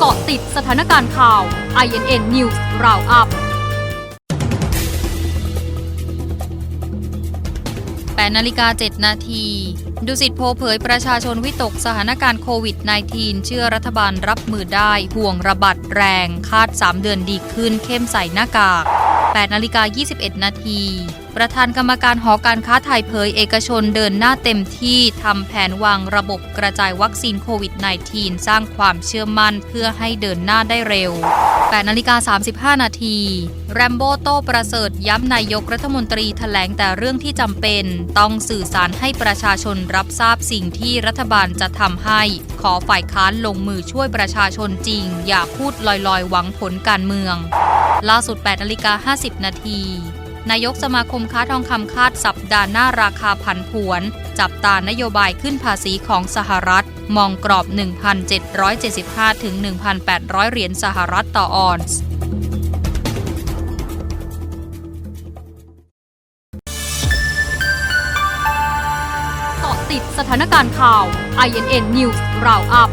เกาะติดสถานการณ์ข่าว INN News Roundup 8นาฬิกา 7 นาที ดุสิตโพเผยประชาชนวิตกสถานการณ์โควิด -19 เชื่อรัฐบาลรับมือได้ห่วงระบาดแรง คาด 3 เดือนดีขึ้นเข้มใส่หน้ากาก 8นาฬิกา21 นาที ประธานกรรมการหอการค้าไทยเผยเอกชนเดินหน้าเต็มที่ทำแผนวางระบบกระจายวัคซีนโควิด -19 สร้างความเชื่อมั่นเพื่อให้เดินหน้าได้เร็ว8นาฬิกา35 นาที แรมโบ้โต้ประเสริฐย้ำนายกรัฐมนตรีแถลงแต่เรื่องที่จำเป็น ต้องสื่อสารให้ประชาชนรับทราบสิ่งที่รัฐบาลจะทำให้ ขอฝ่ายค้านลงมือช่วยประชาชนจริง อย่าพูดลอยๆ หวังผลการเมือง ล่าสุด8นาฬิกา50 นาที นายกสมาคมค้าทองคำคาดสัปดาห์หน้าราคาผันผวน จับตานโยบายขึ้นภาษีของสหรัฐ มองกรอบ 1,775 ถึง 1,800 เหรียญสหรัฐต่อออนซ์ติดสถานการณ์ข่าว INN News Roundup